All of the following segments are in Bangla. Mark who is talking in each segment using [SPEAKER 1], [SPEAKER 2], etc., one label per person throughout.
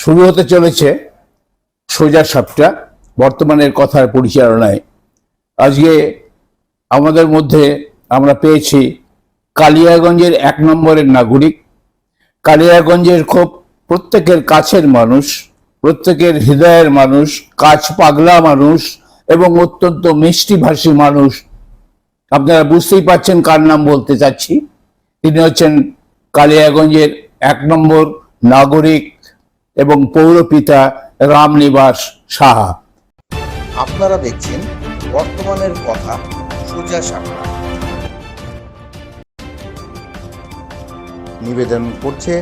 [SPEAKER 1] শুরু হতে চলেছে সোজা সাপটা। বর্তমানের কথার পরিচালনায়। আজকে আমাদের মধ্যে আমরা পেয়েছি কালিয়াগঞ্জের এক নম্বরের নাগরিক। কালিয়াগঞ্জের খুব প্রত্যেকের কাছের মানুষ, প্রত্যেকের হৃদয়ের মানুষ, কাছ পাগলা মানুষ এবং অত্যন্ত মিষ্টিভাষী মানুষ। আপনারা বুঝতেই পারছেন কার নাম বলতে চাচ্ছি। তিনি হচ্ছেন কালিয়াগঞ্জের এক নম্বর নাগরিক এবং পৌরপিতা রামনিবাস সাহা।
[SPEAKER 2] আপনারা দেখছেন বর্তমানের কথা সোজা সাপটা নিবেদন করছে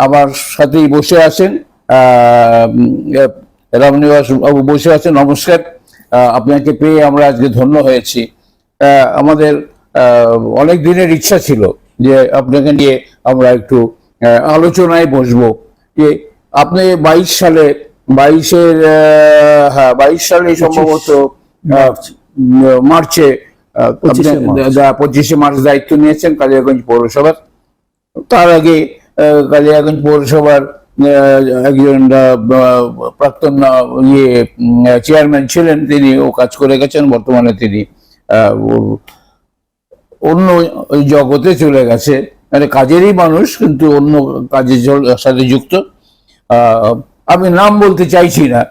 [SPEAKER 1] আমার সাথেই বসে আছেন আহ, রামনিবাস বাবু বসে আছেন নমস্কার। আপনাকে পেয়ে আমরা আজকে ধন্য হয়েছি। আমাদের অনেক দিনের ইচ্ছা ছিল যে আপনাকে নিয়ে আমরা একটু আলোচনায় বসবো। যে আপনি বাইশ সালে বাইশের হ্যাঁ বাইশ সালে সম্ভবত মার্চে।
[SPEAKER 3] পঁচিশে মার্চ।
[SPEAKER 1] দায়িত্ব নিয়েছেন কালিয়াগঞ্জ পৌরসভার তার আগে কালিয়াগঞ্জ পৌরসভার একজন প্রাক্তন ইয়ে চেয়ারম্যান ছিলেন তিনি, ও কাজ করে গেছেন, বর্তমানে তিনি অন্য জগতে চলে গেছে। মানে কাজেরই মানুষ, কিন্তু অন্য কাজের সাথে যুক্ত। আমি নাম বলতে চাইছি না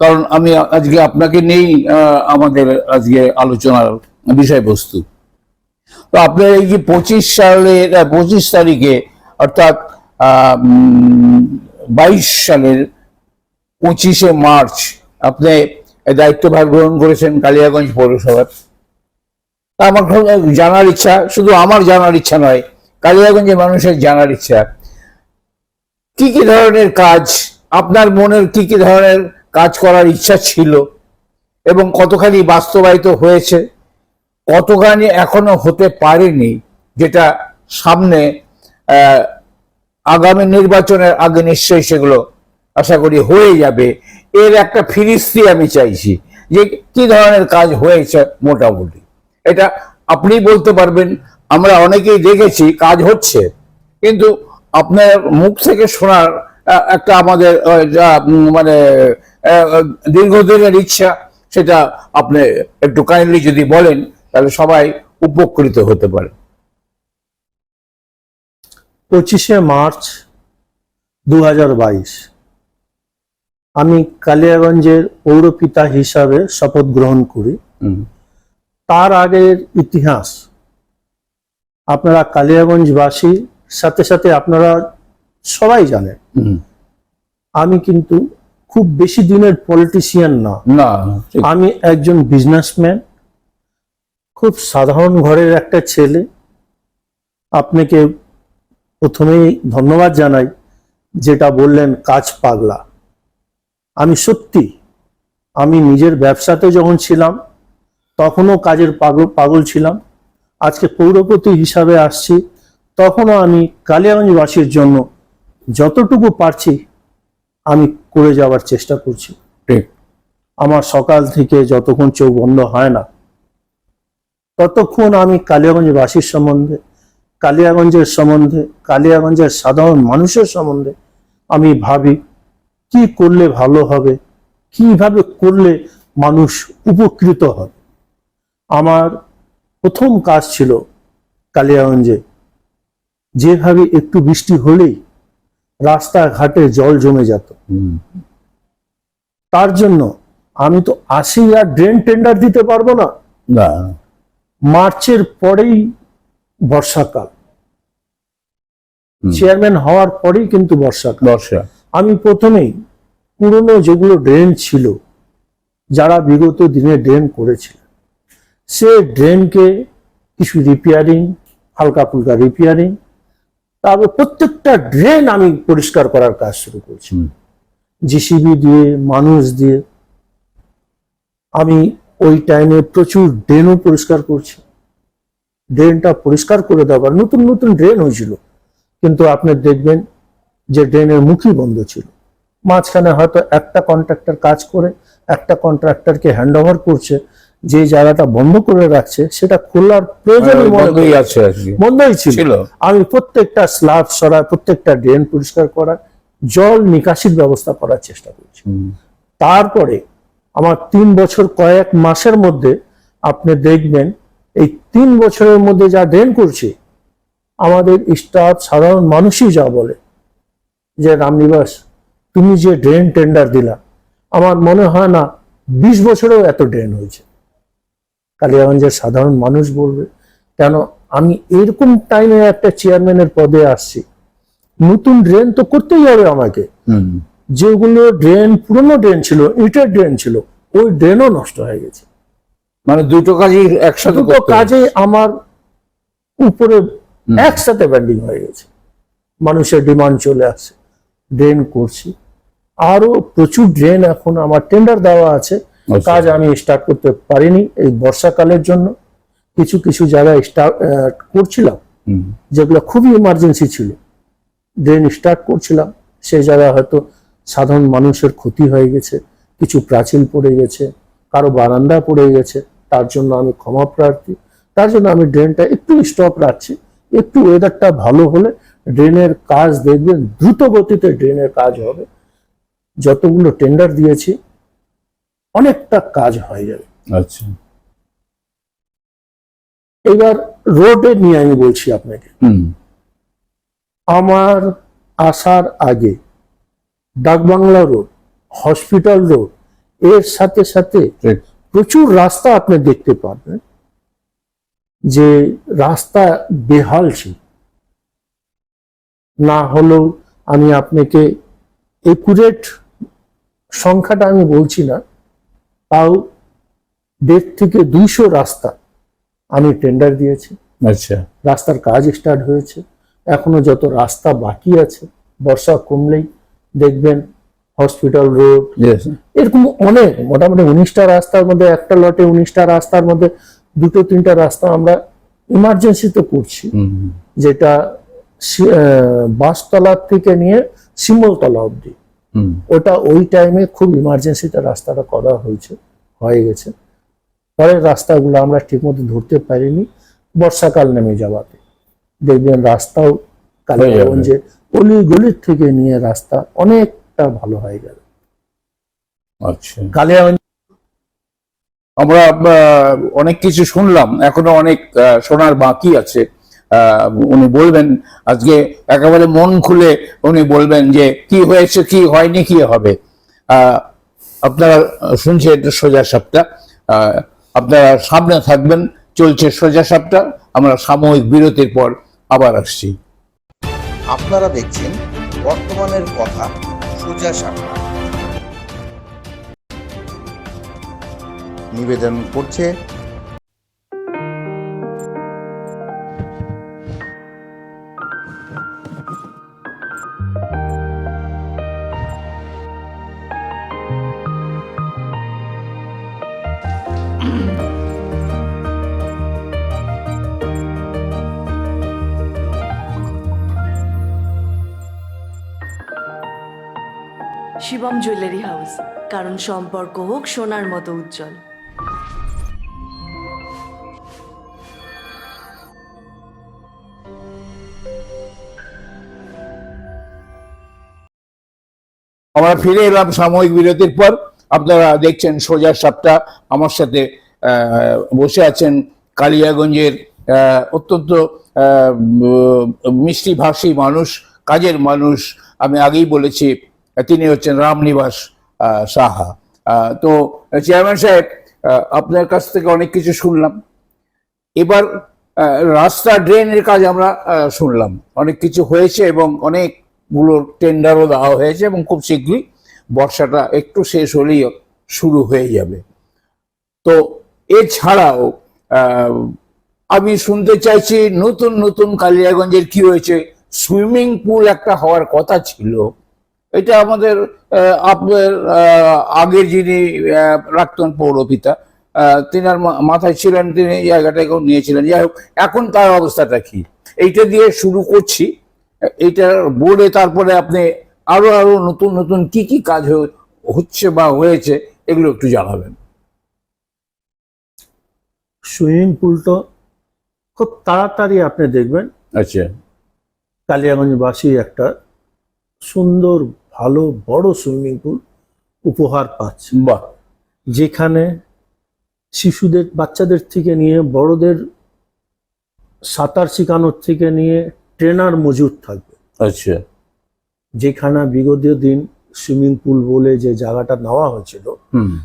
[SPEAKER 1] কারণ আমি আজকে আপনাকে নেই আমাদের আজকে আলোচনার বিষয়বস্তু। তো আপনার এই যে পঁচিশ সালের পঁচিশ তারিখে অর্থাৎ বাইশ সালের পঁচিশে মার্চ আপনি দায়িত্বভার গ্রহণ করেছেন কালিয়াগঞ্জ পৌরসভার। তা আমার জানার ইচ্ছা, শুধু আমার জানার ইচ্ছা নয়, কালিয়াগঞ্জের মানুষের জানার ইচ্ছা। কি কি ধরনের কাজ, আপনার মনের কি কি ধরনের কাজ করার ইচ্ছা ছিল এবং কতখানি বাস্তবায়িত হয়েছে, কতখানি এখনও হতে পারেনি, যেটা সামনে আগামী নির্বাচনের আগে নিশ্চয়ই সেগুলো আশা করি হয়ে যাবে। এর একটা ফিরিস্তি আমি চাইছি যে কি ধরনের কাজ হয়েছে মোটামুটি। এটা আপনি বলতে পারবেন, আমরা অনেকেই দেখেছি কাজ হচ্ছে, কিন্তু আপনার মুখ থেকে শোনার একটা আমাদের মানে দীর্ঘদিনের ইচ্ছা, সেটা আপনি একটু কাইন্ডলি যদি বলেন, তাহলে সবাই উপকৃত হতে পারে।
[SPEAKER 3] পঁচিশে মার্চ দু হাজার বাইশ। আমি কালিয়াগঞ্জের পৌরপিতা হিসাবে শপথ গ্রহণ করি। তার আগের ইতিহাস। আপনারা কালিয়াগঞ্জবাসী সাথে সাথে আপনারা সবাই জানেন। আমি কিন্তু খুব বেশি দিনের পলিটিশিয়ান না।
[SPEAKER 1] না
[SPEAKER 3] আমি একজন বিজনেসম্যান খুব সাধারণ ঘরের একটা ছেলে। আপনাকে প্রথমেই ধন্যবাদ জানাই যেটা বললেন কাজ পাগলা। আমি সত্যি আমি নিজের ব্যবসাতে যখন ছিলাম তখনও কাজের পাগল পাগল ছিলাম। আজকে পৌরপতি হিসাবে আসছি তখনও আমি কালিয়াগঞ্জবাসীর জন্য যতটুকু পারছি আমি করে যাওয়ার চেষ্টা করছি। আমার সকাল থেকে যতক্ষণ চোখ বন্ধ হয় না ততক্ষণ আমি কালিয়াগঞ্জবাসীর সম্বন্ধে কালিয়াগঞ্জের সম্বন্ধে কালিয়াগঞ্জের সাধারণ মানুষের সম্বন্ধে আমি ভাবি কি করলে ভালো হবে? কীভাবে করলে মানুষ উপকৃত হবে? আমার প্রথম কাজ ছিল কালিয়াগঞ্জে। যেভাবে একটু বৃষ্টি হলেই রাস্তাঘাটে জল জমে যেত। তার জন্য আমি তো আসি আর ড্রেন টেন্ডার দিতে পারব না।
[SPEAKER 1] না।
[SPEAKER 3] মার্চের পরেই বর্ষাকাল। চেয়ারম্যান হওয়ার পরেই কিন্তু বর্ষাকাল
[SPEAKER 1] বর্ষা।
[SPEAKER 3] আমি প্রথমেই পুরনো যেগুলো ড্রেন ছিল যারা বিগত দিনে ড্রেন করেছিল সে ড্রেনকে কিছু রিপেয়ারিং হালকা ফুলকা রিপেয়ারিং তারপর প্রত্যেকটা ড্রেন আমি পরিষ্কার করার কাজ শুরু করছি। জিসিবি দিয়ে মানুষ দিয়ে আমি ওই টাইমে প্রচুর ড্রেনও পরিষ্কার করছি। ড্রেনটা পরিষ্কার করে দেওয়ার নতুন নতুন ড্রেন হয়েছিল। কিন্তু আপনি দেখবেন যে ড্রেনের মুখই বন্ধ ছিল। মাঝখানে হয়তো একটা কন্ট্রাক্টর কাজ করে একটা কন্ট্রাক্টরকে হ্যান্ড ওভার করছে যে জায়গাটা বন্ধ করে রাখছে সেটা খোলার প্রয়োজন
[SPEAKER 1] বন্ধই আছে
[SPEAKER 3] বন্ধই ছিল। আমি প্রত্যেকটা স্ল্যাব সরা প্রত্যেকটা ড্রেন পরিষ্কার করা জল নিকাশির ব্যবস্থা করার চেষ্টা করছি। তারপরে আমার তিন বছর কয়েক মাসের মধ্যে আপনি দেখবেন এই তিন বছরের মধ্যে যা ড্রেন করছি আমাদের স্টাফ সাধারণ মানুষই যা বলে যে রামনিবাস তুমি যে ড্রেন টেন্ডার দিলা আমার মনে হয় না বিশ বছরেও এত ড্রেন হয়েছে। কালিয়াগঞ্জের সাধারণ মানুষ বলবে কেন আমি এরকম টাইমে একটা চেয়ারম্যানের পদে আসছি নতুন ড্রেন তো করতেই হবে আমাকে। যেগুলো ড্রেন পুরনো ড্রেন ছিল ইটের ড্রেন ছিল ওই ড্রেনও নষ্ট হয়ে গেছে।
[SPEAKER 1] মানে দুটো কাজই একসাথে
[SPEAKER 3] দুটো
[SPEAKER 1] করতে
[SPEAKER 3] কাজে আমার উপরে। একসাথে ব্যান্ডিং হয়ে গেছে। মানুষের ডিমান্ড চলে আসছে ড্রেন করছি। আরও প্রচুর ড্রেন এখন আমার টেন্ডার দেওয়া আছে।
[SPEAKER 1] আচ্ছা।
[SPEAKER 3] কাজ আমি স্টার্ট করতে পারিনি এই বর্ষাকালের জন্য। কিছু কিছু জায়গায় স্টার্ট করছিলাম। যেগুলো খুবই ইমার্জেন্সি ছিল। ড্রেন স্টার্ট করছিলাম। সেই জায়গায় হয়তো সাধারণ মানুষের ক্ষতি হয়ে গেছে। কিছু প্রাচীল পড়ে গেছে। কারও বারান্দা পড়ে গেছে। তার জন্য আমি ক্ষমা প্রার্থী। তার জন্য আমি ড্রেনটা একটু স্টপ রাখছি। একটু ওয়েদারটা ভালো হলে ড্রেনের কাজ দেখবেন দ্রুত গতিতে ড্রেনের কাজ হবে। যতগুলো টেন্ডার দিয়েছি অনেকটা কাজ হয়ে যাবে।
[SPEAKER 1] আচ্ছা।
[SPEAKER 3] এবার রোডে নিয়ে আমি বলছি আপনাকে।
[SPEAKER 1] হুম।
[SPEAKER 3] আমার আসার আগে ডাকবাংলা রোড হসপিটাল রোডের সাথে সাথে প্রচুর রাস্তা আপনি দেখতে পাবেন যে রাস্তা বেহাল ছিল। না হলেও আমি আপনাকে একুরেট সংখ্যাটা আমি বলছি না তাও দেড় থেকে দুইশো রাস্তা আমি টেন্ডার দিয়েছি।
[SPEAKER 1] আচ্ছা।
[SPEAKER 3] রাস্তার কাজ স্টার্ট হয়েছে। এখনও যত রাস্তা বাকি আছে বর্ষা কমলেই দেখবেন হসপিটাল রোড এরকম অনেক মোটামুটি উনিশটা রাস্তার মধ্যে একটা লটে উনিশটা রাস্তার মধ্যে দুটো তিনটা রাস্তা আমরা ইমার্জেন্সিতে করছি।
[SPEAKER 1] হুম, হুম,
[SPEAKER 3] যেটা সি- আহ, বাসতলা থেকে নিয়ে শিমলতলা
[SPEAKER 1] হুম,
[SPEAKER 3] ওটা ওই টাইমে খুব ইমার্জেন্সিতে রাস্তাটা করা হয়েছে হয়ে গেছে। পরের রাস্তাগুলো আমরা ঠিকমতো ধরতে পারিনি বর্ষাকাল নেমে যাওয়াতে। দেখবেন রাস্তাও কালিয়াগঞ্জে অলি গলির থেকে নিয়ে রাস্তা অনেকটা ভালো হয়ে গেল।
[SPEAKER 1] আচ্ছা।
[SPEAKER 3] কালিয়াগঞ্জ
[SPEAKER 1] আমরা অনেক কিছু শুনলাম। এখনও অনেক শোনার বাকি আছে। উনি বলবেন, আজকে একেবারে মন খুলে উনি বলবেন যে, কি হয়েছে, কি হয়নি, কি হবে? আপনারা শুনছেন সোজা সাপটা। আপনারা সামনে থাকবেন, চলছে সোজা সাপটা। আমরা সাময়িক বিরতির পর আবার আসছি।
[SPEAKER 2] আপনারা দেখছেন বর্তমানের কথা, সোজা সাপটা। নিবেদন করছে।
[SPEAKER 4] শিবম জুয়েলারি হাউস কারণ সম্পর্ক হোক সোনার মতো উজ্জ্বল।
[SPEAKER 1] আমরা ফিরে এলাম সাময়িক বিরতির পর। আপনারা দেখছেন সোজা সাপটা আমার সাথে বসে আছেন কালিয়াগঞ্জের অত্যন্ত আহ, উম, মিষ্টি ভাষী মানুষ কাজের মানুষ। আমি আগেই বলেছি তিনি হচ্ছেন রামনিবাস সাহা। তো চেয়ারম্যান সাহেব আপনার কাছ থেকে অনেক কিছু শুনলাম। এবার রাস্তা ড্রেনের কাজ আমরা শুনলাম। অনেক কিছু হয়েছে এবং অনেকগুলো টেন্ডারও দেওয়া হয়েছে এবং খুব শীঘ্রই বর্ষাটা একটু শেষ হলেই শুরু হয়ে যাবে। তো এছাড়াও আমি শুনতে চাইছি নতুন নতুন কালিয়াগঞ্জের কি হয়েছে? সুইমিং পুল একটা হওয়ার কথা ছিল। এটা আমাদের আপনার আগের যিনি প্রাক্তন পৌরপিতা মা- মাথায় ছিলেন তিনি, এই জায়গাটাকেও নিয়েছিলেন। যাই হোক, এখন তার অবস্থাটা কি? এইটা দিয়ে শুরু করছি। এইটার বোর্ডে তারপরে আপনি আরও আরও নতুন নতুন কি কি কাজ হচ্ছে বা হয়েছে এগুলো একটু জানাবেন।
[SPEAKER 3] সুইমিং পুলটা খুব তাড়াতাড়ি আপনি দেখবেন।
[SPEAKER 1] আচ্ছা।
[SPEAKER 3] কালিয়াগঞ্জবাসী একটা সুন্দর ভালো বড় সুইমিং পুল উপহার পাচ্ছে।
[SPEAKER 1] বাহ।
[SPEAKER 3] যেখানে শিশুদের বাচ্চাদের থেকে নিয়ে বড়দের সাঁতার শেখানোর থেকে নিয়ে ট্রেনার মজুদ থাকবে।
[SPEAKER 1] আচ্ছা।
[SPEAKER 3] যেখানে বিগত দিন সুইমিং পুল বলে যে জায়গাটা নেওয়া হয়েছিল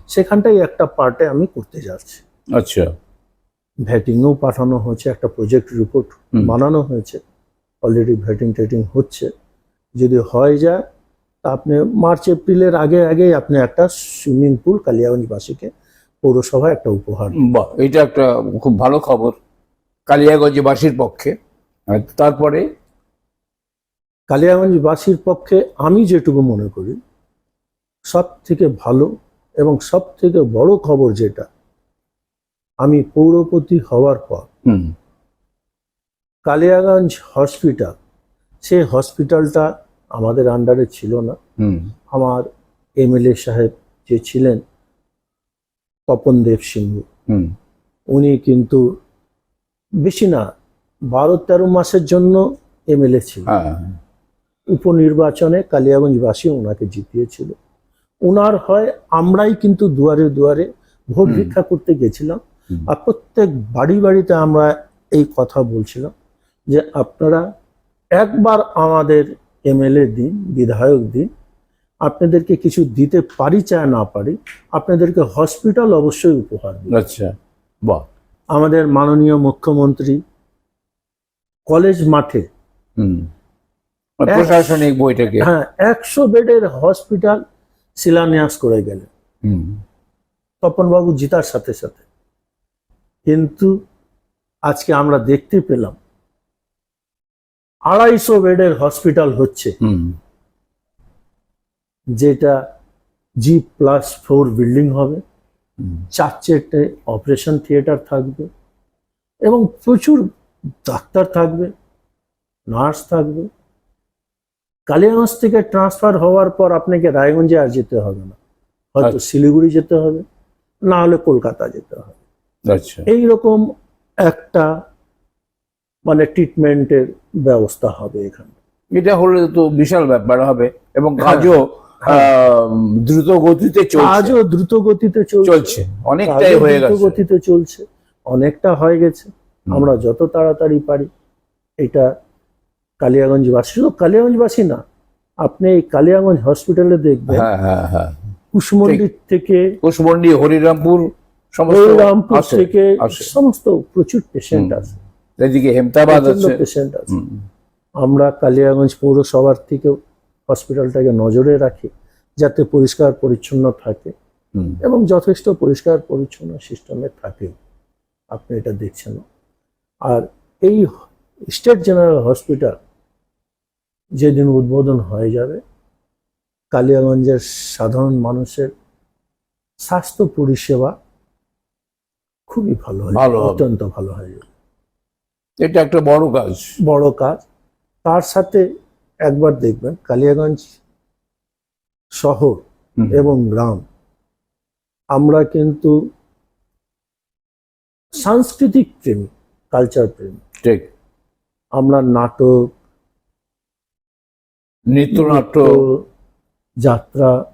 [SPEAKER 3] সেখানটাই একটা পার্টে আমি করতে যাচ্ছি।
[SPEAKER 1] আচ্ছা।
[SPEAKER 3] ভ্যাটিংও পাঠানো হয়েছে একটা প্রজেক্ট রিপোর্ট বানানো হয়েছে। অলরেডি ভ্যাটিং টেটিং হচ্ছে। যদি হয়ে যায় তা আপনি মার্চ এপ্রিলের আগে আগে আপনি একটা সুইমিং পুল কালিয়াগঞ্জবাসীকে পৌরসভায় একটা উপহার
[SPEAKER 1] এটা একটা খুব ভালো খবর। কালিয়াগঞ্জবাসীর পক্ষে। তারপরে
[SPEAKER 3] কালিয়াগঞ্জবাসীর পক্ষে আমি যেটুকু মনে করি সব থেকে ভালো এবং সব থেকে বড় খবর যেটা আমি পৌরপতি হওয়ার পর
[SPEAKER 1] হুম।
[SPEAKER 3] কালিয়াগঞ্জ হসপিটাল সে হসপিটালটা আমাদের আন্ডারে ছিল না।
[SPEAKER 1] হুম।
[SPEAKER 3] আমার এমএলএ সাহেব যে ছিলেন তপন দেব সিংহ
[SPEAKER 1] হুম।
[SPEAKER 3] উনি কিন্তু বেশি না বারো তেরো মাসের জন্য এমএলএ ছিল।
[SPEAKER 1] হ্যাঁ।
[SPEAKER 3] উপনির্বাচনে কালিয়াগঞ্জবাসী ওনাকে জিতিয়েছিল। ওনার হয় আমরাই কিন্তু দুয়ারে দুয়ারে ভোট ভিক্ষা করতে গেছিলাম। আর প্রত্যেক বাড়ি বাড়িতে আমরা এই কথা বলছিলাম যে আপনারা একবার আমাদের এমএলএ দিন বিধায়ক দিন আপনাদেরকে কিছু দিতে পারি চায় না পারি আপনাদেরকে হসপিটাল অবশ্যই উপহার দিন
[SPEAKER 1] আচ্ছা বাহ।
[SPEAKER 3] আমাদের মাননীয় মুখ্যমন্ত্রী কলেজ মাঠে।
[SPEAKER 1] প্রশাসনিক বইটাকে
[SPEAKER 3] হ্যাঁ একশো বেডের হসপিটাল শিলান্যাস করে গেলেন তপনবাবু জিতার সাথে সাথে। কিন্তু আজকে আমরা দেখতে পেলাম আড়াইশো বেডের হসপিটাল হচ্ছে।
[SPEAKER 1] হুম।
[SPEAKER 3] যেটা জি প্লাস ফোর বিল্ডিং হবে। চার চারটে অপারেশন থিয়েটার থাকবে। এবং প্রচুর ডাক্তার থাকবে নার্স থাকবে। কালিয়াগঞ্জ থেকে ট্রান্সফার হওয়ার পর আপনাকে রায়গঞ্জে আর যেতে হবে না। হয়তো
[SPEAKER 1] আচ্ছা।
[SPEAKER 3] শিলিগুড়ি যেতে হবে না হলে কলকাতা যেতে হবে।
[SPEAKER 1] আচ্ছা।
[SPEAKER 3] এই রকম একটা মানে ট্রিটমেন্টের ব্যবস্থা হবে এখানে।
[SPEAKER 1] এটা হলে তো বিশাল ব্যাপার হবে এবং
[SPEAKER 3] হ্যাঁ,
[SPEAKER 1] কাজও
[SPEAKER 3] হ্যাঁ।
[SPEAKER 1] আহ, দ্রুত গতিতে চলছে।
[SPEAKER 3] কাজও দ্রুত গতিতে চলছে।
[SPEAKER 1] অনেকটাই
[SPEAKER 3] কাজও
[SPEAKER 1] হয়ে
[SPEAKER 3] দ্রুত
[SPEAKER 1] গেছে।
[SPEAKER 3] গতিতে চলছে। অনেকটা হয়ে গেছে। আমরা যত তাড়াতাড়ি পারি এটা কালিয়াগঞ্জবাসী শুধু কালিয়াগঞ্জবাসী না আপনি এই কালিয়াগঞ্জ হসপিটালে দেখবেন
[SPEAKER 1] হ্যাঁ হ্যাঁ হ্যাঁ।
[SPEAKER 3] কুশমন্ডির থেকে
[SPEAKER 1] কুশমন্ডি হরিরামপুর সমস্ত
[SPEAKER 3] রামপুর
[SPEAKER 1] আসে,
[SPEAKER 3] থেকে সমস্ত প্রচুর পেশেন্ট আছে
[SPEAKER 1] এদিকে হেমতাবাদ আছে।
[SPEAKER 3] পেশেন্ট আছে। আমরা কালিয়াগঞ্জ পৌরসভার থেকেও হসপিটালটাকে নজরে রাখি যাতে পরিষ্কার পরিচ্ছন্ন থাকে এবং যথেষ্ট পরিষ্কার পরিচ্ছন্ন সিস্টেমে থাকে। আপনি এটা দেখছেন আর এই স্টেট জেনারেল হসপিটাল যেদিন উদ্বোধন হয়ে যাবে কালিয়াগঞ্জের সাধারণ মানুষের স্বাস্থ্য পরিষেবা খুবই ভালো হয়
[SPEAKER 1] ভালো
[SPEAKER 3] অত্যন্ত ভালো হয়ে যাবে।
[SPEAKER 1] এটা একটা বড় কাজ।
[SPEAKER 3] বড় কাজ। তার সাথে একবার দেখবেন কালিয়াগঞ্জ শহর এবং গ্রাম আমরা কিন্তু সাংস্কৃতিক প্রেমী। কালচার প্রেমী।
[SPEAKER 1] ঠিক।
[SPEAKER 3] আমরা নাটক
[SPEAKER 1] নৃত্যনাট্য
[SPEAKER 3] নৃত্য, যাত্রা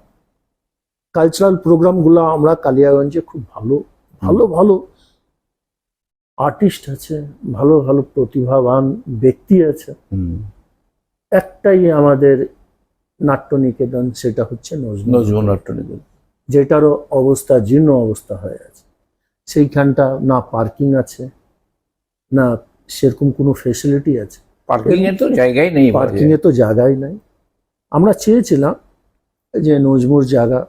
[SPEAKER 3] কালচারাল প্রোগ্রামগুলো আমরা কালিয়াগঞ্জে খুব ভালো ভালো ভালো আর্টিস্ট আছে ভালো ভালো প্রতিভাবান ব্যক্তি আছে। একটাই আমাদের নাট্য নিকেতন সেটা হচ্ছে নজরুল
[SPEAKER 1] নজরুল নাট্য নিকেতন।
[SPEAKER 3] যেটারও অবস্থা জীর্ণ অবস্থা হয়ে আছে। সেইখানটা না পার্কিং আছে। না সেরকম কোনো ফেসিলিটি আছে।
[SPEAKER 1] পার্কিং এর তো জায়গায় নেই
[SPEAKER 3] পার্কিং এ তো জায়গাই নাই। আমরা চেয়েছিলাম যে নজমুর জায়গা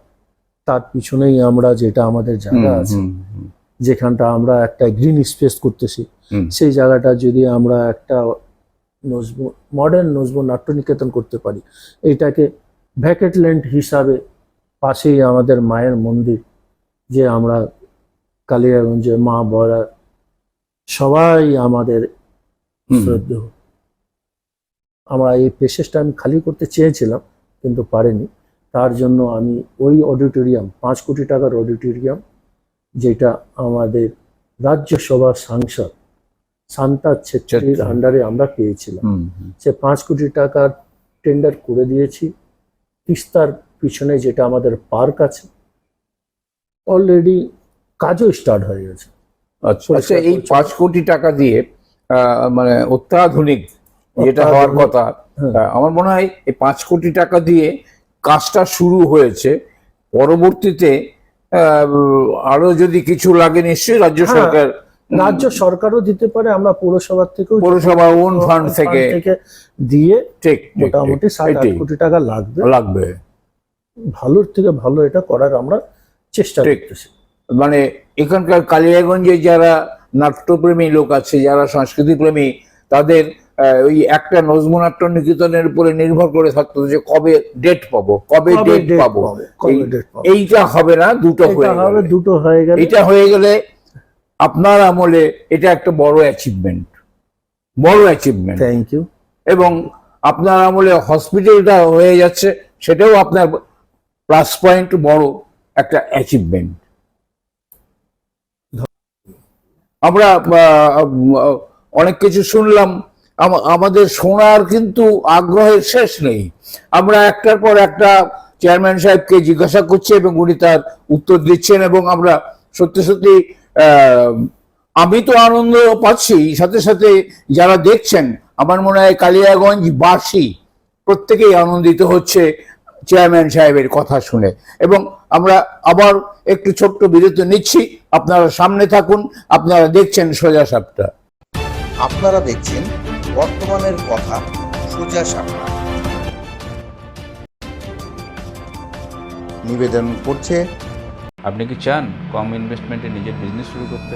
[SPEAKER 3] তার পিছনেই আমরা যেটা আমাদের জায়গা আছে যেখানটা আমরা একটা গ্রিন স্পেস করতেছি সেই জায়গাটা যদি আমরা একটা নজমু মডার্ন নজমু নাট্য নিকেতন করতে পারি এইটাকে ভ্যাকেট ল্যান্ড হিসাবে পাশেই আমাদের মায়ের মন্দির যে আমরা কালিয়াগঞ্জে মা বড়া সবাই আমাদের। শ্রদ্ধেয় আমরা এই পেশেসটা আমি খালি করতে চেয়েছিলাম কিন্তু পারিনি। তার জন্য আমি ওই অডিটোরিয়াম পাঁচ কোটি টাকার অডিটোরিয়াম যেটা আমাদের রাজ্যসভার সাংসদ শান্তা ছেত্রীর আন্ডারে আমরা পেয়েছিলাম। সে পাঁচ কোটি টাকার টেন্ডার করে দিয়েছি। তিস্তার পিছনে যেটা আমাদের পার্ক আছে অলরেডি কাজও স্টার্ট হয়ে গেছে।
[SPEAKER 1] আচ্ছা আচ্ছা এই পাঁচ কোটি টাকা দিয়ে মানে অত্যাধুনিক যেটা হওয়ার কথা
[SPEAKER 3] হ্যাঁ।
[SPEAKER 1] আমার মনে হয় এই পাঁচ কোটি টাকা দিয়ে কাজটা শুরু হয়েছে। পরবর্তীতে আরও যদি কিছু লাগে নিশ্চয়ই রাজ্য
[SPEAKER 3] হ্যাঁ,
[SPEAKER 1] সরকার
[SPEAKER 3] রাজ্য সরকারও দিতে পারে আমরা পৌরসভার থেকেও
[SPEAKER 1] পৌরসভা ওন ফান্ড থেকে
[SPEAKER 3] দিয়ে
[SPEAKER 1] ঠিক
[SPEAKER 3] মোটামুটি আট কোটি টাকা লাগবে।
[SPEAKER 1] লাগবে।
[SPEAKER 3] ভালোর থেকে ভালো এটা করার আমরা চেষ্টা করতেছি।
[SPEAKER 1] মানে এখানকার কালিয়াগঞ্জে যারা নাট্যপ্রেমী লোক আছে যারা সংস্কৃতি প্রেমী তাদের ওই একটা নজমু নাট্য নিকেতনের উপরে নির্ভর করে থাকতো যে কবে ডেট পাবো কবে ডেট পাবো। এইটা হবে না দুটো হয়ে গেলে।
[SPEAKER 3] দুটো হয়ে গেলে।
[SPEAKER 1] এটা হয়ে গেলে আপনার আমলে এটা একটা বড় অ্যাচিভমেন্ট বড় অ্যাচিভমেন্ট
[SPEAKER 3] থ্যাংক ইউ
[SPEAKER 1] এবং আপনার আমলে হসপিটালটা হয়ে যাচ্ছে সেটাও আপনার প্লাস পয়েন্ট বড় একটা অ্যাচিভমেন্ট আমরা অনেক কিছু শুনলাম। আমাদের শোনার কিন্তু আগ্রহের শেষ নেই। আমরা একটার পর একটা চেয়ারম্যান সাহেবকে জিজ্ঞাসা করছি এবং উনি তার উত্তর দিচ্ছেন এবং আমরা সত্যি সত্যি আমি তো আনন্দ পাচ্ছি। সাথে সাথে যারা দেখছেন, আমার মনে হয় কালিয়াগঞ্জ বাসী প্রত্যেকেই আনন্দিত হচ্ছে। চেয়ারম্যান সাহেবের কথা শুনে। এবং আমরা আবার একটু ছোট্ট বিরতি নিচ্ছি। আপনারা সামনে থাকুন আপনারা দেখছেন সোজা সাপটা।
[SPEAKER 2] আপনারা দেখছেন বর্তমানের কথা সোজা সাপটা। নিবেদন করছে
[SPEAKER 5] আপনি কি চান কম ইনভেস্টমেন্টে নিজের বিজনেস শুরু করতে?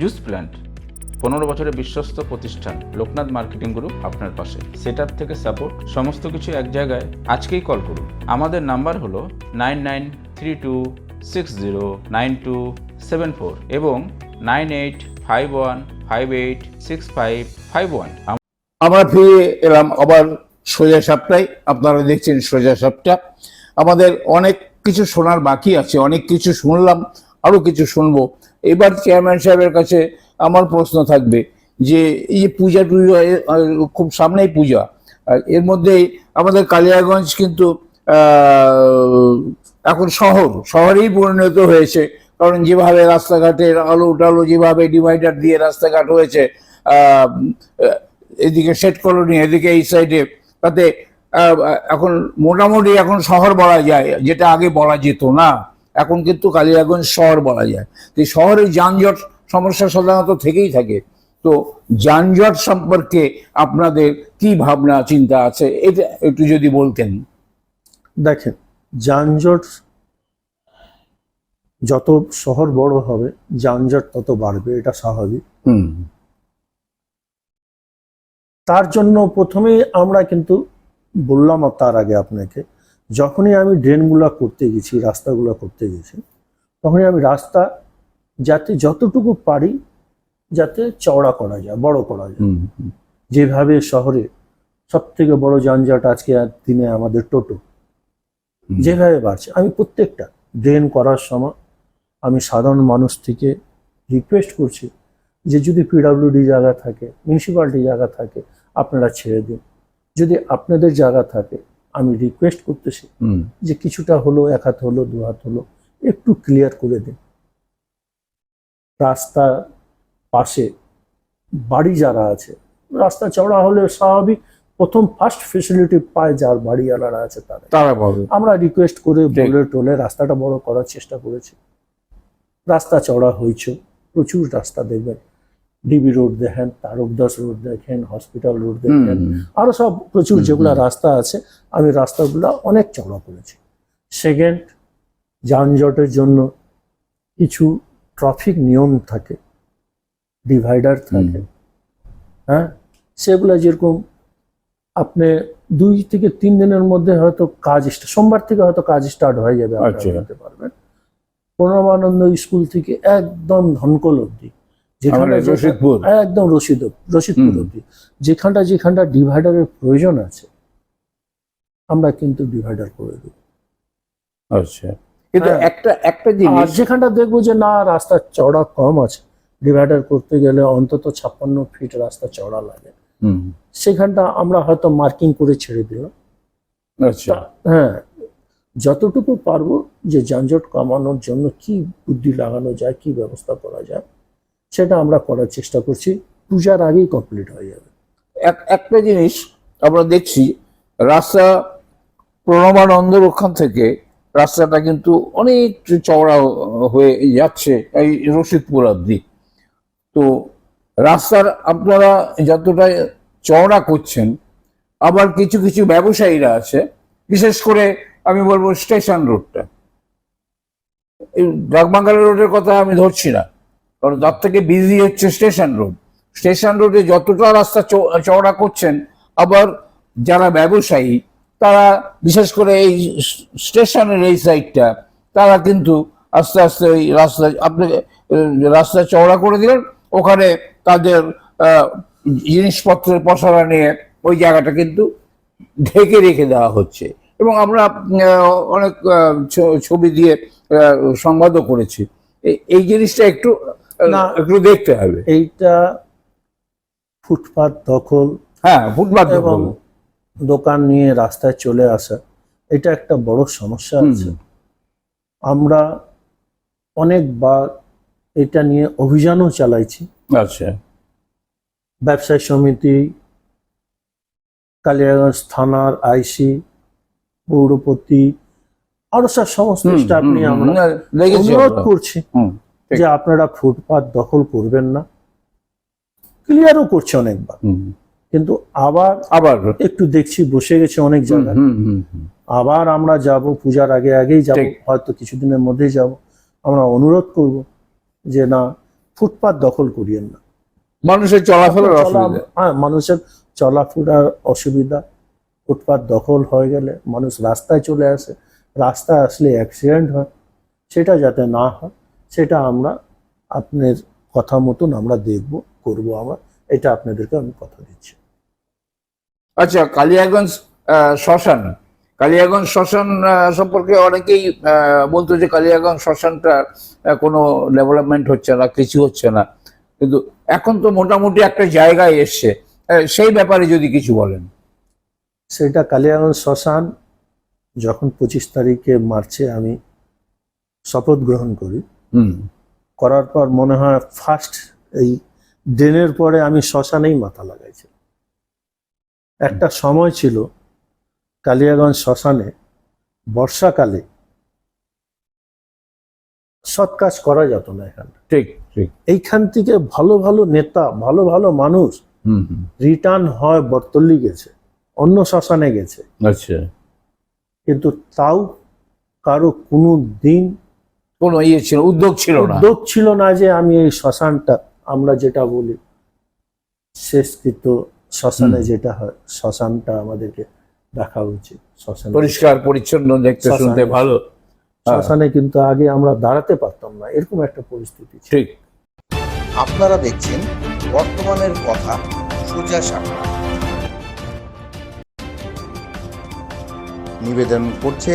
[SPEAKER 5] juice plant, পনেরো বছরের বিশ্বস্ত প্রতিষ্ঠান, লোকনাথ মার্কেটিং গ্রুপ আপনার পাশে। সেট থেকে সাপোর্ট সমস্ত কিছু এক জায়গায় আজকেই কল করুন। আমাদের নাম্বার হলো nine nine three two six zero nine two seven four এবং nine eight five one five eight six five five one.
[SPEAKER 1] আমরা ফিরে এলাম আবার সোজা সাপটাই আপনারা দেখছেন সোজা সাপটা। আমাদের অনেক কিছু শোনার বাকি আছে, অনেক কিছু শুনলাম আরও কিছু শুনব। এবার চেয়ারম্যান সাহেবের কাছে আমার প্রশ্ন থাকবে যে, এই যে পূজা টুজা খুব সামনেই পূজা। এর মধ্যে আমাদের কালিয়াগঞ্জ কিন্তু এখন শহর, শহরেই পরিণত হয়েছে। কারণ যেভাবে রাস্তাঘাটের আলো টালো যেভাবে ডিভাইডার দিয়ে রাস্তাঘাট হয়েছে এদিকে শেট কলোনি এদিকে এই সাইডে তাতে এখন মোটামুটি এখন শহর বলা যায়, যেটা আগে বলা যেত না। এখন কিন্তু কালিয়াগঞ্জ শহর বলা যায়। তো শহরে যানজট সমস্যা সাধারণত থেকেই থাকে। তো যানজট সম্পর্কে আপনাদের কি ভাবনা চিন্তা আছে? এটা একটু যদি বলতেন।
[SPEAKER 3] দেখেন যানজট যত শহর বড় হবে যানজট তত বাড়বে এটা স্বাভাবিক।
[SPEAKER 1] হুম।
[SPEAKER 3] তার জন্য প্রথমেই আমরা কিন্তু বললাম তার আগে আপনাকে যখনই আমি ড্রেনগুলো করতে গেছি রাস্তাগুলো করতে গেছি তখনই আমি রাস্তা যাতে যতটুকু পারি যাতে চওড়া করা যায় বড় করা যায়। যেভাবে শহরে সব থেকে বড় যানজট আজকে দিনে আমাদের টোটো যেভাবে বাড়ছে আমি প্রত্যেকটা ড্রেন করার সময় আমি সাধারণ মানুষ থেকে রিকোয়েস্ট করছি যে যদি পিডাব্লিউডি জায়গা থাকে মিউনিসিপ্যালিটি জায়গা থাকে আপনারা ছেড়ে দিন। যদি আপনাদের জায়গা থাকে আমি রিকোয়েস্ট করতেছি যে কিছুটা হলো এক হাত হলো দু হাত হলো একটু ক্লিয়ার করে দিন। রাস্তা পাশে বাড়ি যারা আছে রাস্তা চওড়া হলে স্বাভাবিক প্রথম ফার্স্ট ফেসিলিটি পায় যার বাড়িওয়ালারা আছে তারা।
[SPEAKER 1] তারা পাবে
[SPEAKER 3] আমরা রিকোয়েস্ট করে। বলে টোলে রাস্তাটা বড় করার চেষ্টা করেছি। রাস্তা চওড়া হয়েছে প্রচুর রাস্তা দেখবেন। ডিবি রোড দেখেন তারক দাস রোড দেখেন হসপিটাল রোড দেখেন আরও সব প্রচুর যেগুলা রাস্তা আছে আমি রাস্তাগুলা অনেক চওড়া করেছি। সেকেন্ড যানজটের জন্য কিছু ট্রাফিক নিয়ম থাকে ডিভাইডার থাকে হ্যাঁ? সেগুলা যেরকম আপনি দুই থেকে তিন দিনের মধ্যে হয়তো কাজ সোমবার থেকে হয়তো কাজ স্টার্ট হয়ে যাবে
[SPEAKER 1] আচ্ছা।
[SPEAKER 3] পারবেন। প্রণবানন্দ স্কুল থেকে একদম ধনকল অব্দি যেখানে
[SPEAKER 1] রশিদপুর।
[SPEAKER 3] একদম রশিদ রশিদপুর অব্দি যেখানটা যেখানটা ডিভাইডারের প্রয়োজন আছে আমরা কিন্তু ডিভাইডার করে দেব।
[SPEAKER 1] আচ্ছা। কিন্তু
[SPEAKER 3] হ্যাঁ।
[SPEAKER 1] একটা একটা জিনিস
[SPEAKER 3] যেখানটা দেখব যে না রাস্তা চওড়া কম আছে ডিভাইডার করতে গেলে অন্তত ছাপ্পান্ন ফিট রাস্তা চওড়া লাগে। সেখানটা আমরা হয়তো মার্কিং করে ছেড়ে দিলাম
[SPEAKER 1] আচ্ছা।
[SPEAKER 3] হ্যাঁ। যতটুকু পারব যে যানজট কমানোর জন্য কি বুদ্ধি লাগানো যায় কি ব্যবস্থা করা যায় সেটা আমরা করার চেষ্টা করছি। পূজার আগেই কমপ্লিট হয়ে যাবে।
[SPEAKER 1] এক- একটা জিনিস আমরা দেখছি, রাস্তা প্রণবানন্দ ওখান থেকে রাস্তাটা কিন্তু অনেক চওড়া হয়ে যাচ্ছে এই রশিদপুর অব্দি তো রাস্তার আপনারা যতটা চওড়া করছেন, আবার কিছু কিছু ব্যবসায়ীরা আছে, বিশেষ করে আমি বলব স্টেশন রোডটা। ডাকবাঙ্গালা রোডের কথা আমি ধরছি না। কারণ তার থেকে বিজি হচ্ছে স্টেশন রোড স্টেশন রোডে যতটা রাস্তা চওড়া করছেন, আবার যারা ব্যবসায়ী, তারা বিশেষ করে এই স্টেশনের এই সাইডটা তারা কিন্তু আস্তে আস্তে ওই রাস্তা, আপনি, রাস্তা চওড়া করে দিলেন, ওখানে তাদের জিনিসপত্রের পসরা নিয়ে ওই জায়গাটা কিন্তু ঢেকে রেখে দেওয়া হচ্ছে। এবং আমরা অনেক ছবি দিয়ে সংবাদও করেছি। এই- জিনিসটা একটু
[SPEAKER 3] না।
[SPEAKER 1] একটু দেখতে হবে।
[SPEAKER 3] এইটা ফুটপাত দখল
[SPEAKER 1] হ্যাঁ ফুটপাত
[SPEAKER 3] এবং দোকান নিয়ে রাস্তায় চলে আসা এটা একটা বড় সমস্যা আছে। আমরা অনেকবার এটা নিয়ে অভিযানও চালাইছি।
[SPEAKER 1] আচ্ছা।
[SPEAKER 3] ব্যবসায়ী সমিতি কালিয়াগঞ্জ থানার আইসি পৌরপতি আরও সব সমস্ত স্টাফ নিয়ে আমরা অনুরোধ করছি। যে আপনারা ফুটপাত দখল করবেন না। ক্লিয়ারও করছে অনেকবার। কিন্তু আবার
[SPEAKER 1] আবার।
[SPEAKER 3] একটু দেখছি বসে গেছে অনেক জায়গায়। আবার আমরা যাব পূজার আগে আগেই যাব হয়তো কিছুদিনের মধ্যেই যাব। আমরা অনুরোধ করব যে না ফুটপাত দখল করিয়েন না।
[SPEAKER 1] মানুষের চলাফেরার
[SPEAKER 3] চলা-
[SPEAKER 1] অসুবিধা।
[SPEAKER 3] হ্যাঁ মানুষের চলাফেরার অসুবিধা। ফুটপাত দখল হয়ে গেলে মানুষ রাস্তায় চলে আসে। রাস্তায় আসলে অ্যাক্সিডেন্ট হয়। সেটা যাতে না হয়। সেটা আমরা আপনার কথা মতন আমরা দেখব করব আমরা। এটা আপনাদেরকে আমি কথা দিচ্ছি।
[SPEAKER 1] আচ্ছা কালিয়াগঞ্জ শ্মশান। কালিয়াগঞ্জ শ্মশান সম্পর্কে অনেকেই বলতো যে কালিয়াগঞ্জ শ্মশানটা কোনো ডেভেলপমেন্ট হচ্ছে না কিছু হচ্ছে না। কিন্তু এখন তো মোটামুটি একটা জায়গায় এসছে। সেই ব্যাপারে যদি কিছু বলেন।
[SPEAKER 3] সেটা কালিয়াগঞ্জ শ্মশান যখন পঁচিশ তারিখে মার্চে আমি শপথ গ্রহণ করি করার পর মনে হয় ফার্স্ট এই ড্রেনের পরে আমি শ্মশানেই মাথা লাগাইছি একটা সময় ছিল কালিয়াগঞ্জ শ্মশানে বর্ষাকালে সৎ কাজ করা যেত না এখানে।
[SPEAKER 1] ঠিক ঠিক।
[SPEAKER 3] এইখান থেকে ভালো ভালো নেতা ভালো ভালো মানুষ
[SPEAKER 1] হুম হুম।
[SPEAKER 3] রিটার্ন হয় বর্তল্লি গেছে অন্য শ্মশানে গেছে।
[SPEAKER 1] আচ্ছা।
[SPEAKER 3] কিন্তু তাও কারও কোনো দিন
[SPEAKER 1] কোনো ইয়ে ছিল উদ্যোগ ছিল না।
[SPEAKER 3] উদ্যোগ ছিল না যে আমি এই শ্মশানটা আমরা যেটা বলি শেষকৃত শ্মশানে যেটা হয় শ্মশানটা আমাদেরকে দেখা উচিত শ্মশানে।
[SPEAKER 1] পরিষ্কার পরিচ্ছন্ন দেখতে শুনতে ভালো।
[SPEAKER 3] শ্মশানে কিন্তু আগে আমরা দাঁড়াতে পারতাম না এরকম একটা পরিস্থিতি
[SPEAKER 1] ঠিক।
[SPEAKER 2] আপনারা দেখছেন বর্তমানের কথা সোজা সাপটা নিবেদন করছে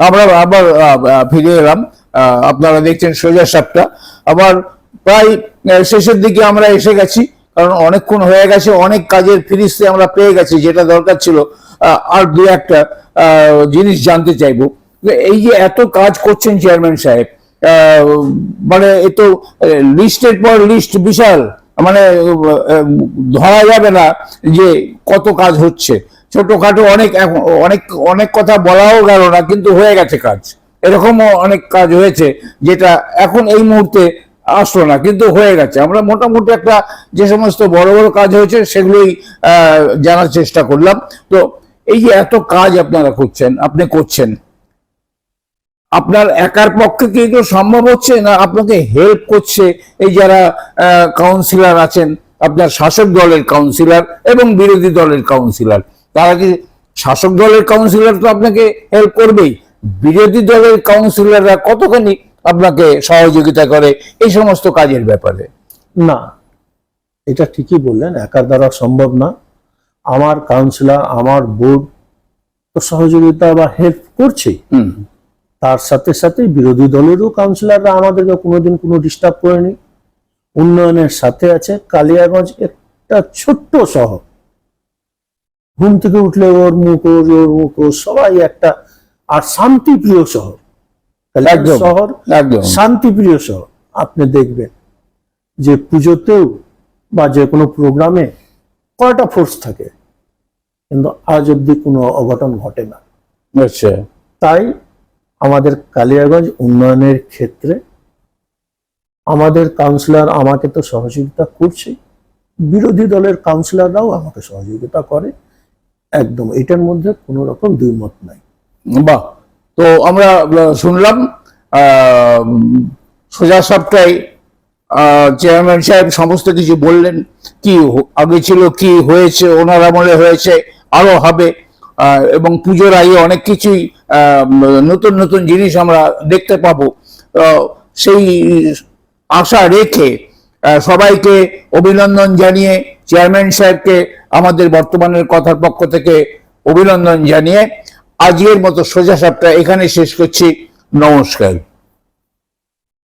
[SPEAKER 1] আমরা আবার ফিরে এলাম। আপনারা দেখছেন সোজা সাপটা। আবার প্রায় শেষের দিকে আমরা এসে গেছি, কারণ অনেকক্ষণ হয়ে গেছে, অনেক কাজের ফিরিস্তে আমরা পেয়ে গেছি, যেটা দরকার ছিল। আর দু একটা জিনিস জানতে চাইব। এই যে এত কাজ করছেন চেয়ারম্যান সাহেব মানে এ তো লিস্টের পর লিস্ট বিশাল। মানে ধরা যাবে না যে কত কাজ হচ্ছে। ছোটখাটো অনেক এখন- অনেক অনেক কথা বলাও গেল না, কিন্তু হয়ে গেছে কাজ। এরকমও অনেক কাজ হয়েছে যেটা এখন এই মুহূর্তে আসলো না, কিন্তু হয়ে গেছে। আমরা মোটামুটি একটা যে সমস্ত বড় বড় কাজ হয়েছে সেগুলোই জানার চেষ্টা করলাম। তো এই যে এত কাজ আপনারা করছেন, আপনি করছেন, আপনার একার পক্ষে কি এগুলো সম্ভব হচ্ছে না আপনাকে হেল্প করছে এই যারা কাউন্সিলর আছেন, আপনার শাসক দলের কাউন্সিলর এবং বিরোধী দলের কাউন্সিলর তারা কি শাসক দলের কাউন্সিলর তো আপনাকে হেল্প করবেই? বিরোধী দলের কাউন্সিলররা কতখানি আপনাকে সহযোগিতা করে? এই সমস্ত কাজের ব্যাপারে।
[SPEAKER 3] না এটা ঠিকই বললেন একার দ্বারা সম্ভব না। আমার কাউন্সিলর আমার বোর্ড তো সহযোগিতা বা হেল্প
[SPEAKER 1] করছে
[SPEAKER 3] তার সাথে সাথে বিরোধী দলেরও কাউন্সিলররা আমাদেরকে কোনোদিন কোনো ডিস্টার্ব করেনি। উন্নয়নের সাথে আছে কালিয়াগঞ্জ একটা ছোট্ট শহর। ঘুম থেকে উঠলে ওর মুখ ওর ওর মুখ ওর সবাই একটা আর শান্তিপ্রিয় শহর। শহর শান্তিপ্রিয় শহর। আপনি দেখবেন যে পুজোতেও বা যে কোনো প্রোগ্রামে কয়টা ফোর্স থাকে কিন্তু আজ অব্দি কোনো অঘটন ঘটে না।
[SPEAKER 1] আচ্ছা।
[SPEAKER 3] তাই আমাদের কালিয়াগঞ্জ উন্নয়নের ক্ষেত্রে আমাদের কাউন্সিলর আমাকে তো সহযোগিতা করছে। বিরোধী দলের কাউন্সিলররাও আমাকে সহযোগিতা করে। একদম, এটার মধ্যে কোনো রকম দুই মত নাই।
[SPEAKER 1] বাহ, তো আমরা শুনলাম সোজা সবটাই চেয়ারম্যান সাহেব সমস্ত কিছু বললেন, কি আগে ছিল, কি হয়েছে, ওনার আমলে হয়েছে, আরও হবে এবং পুজোর আগে অনেক কিছুই নতুন নতুন জিনিস আমরা দেখতে পাবো। সেই আশা রেখে সবাইকে অভিনন্দন জানিয়ে চেয়ারম্যান সাহেবকে আমাদের বর্তমানের কথার পক্ষ থেকে অভিনন্দন জানিয়ে আজকের মতো সোজা সাপটা এখানে শেষ করছি। নমস্কার।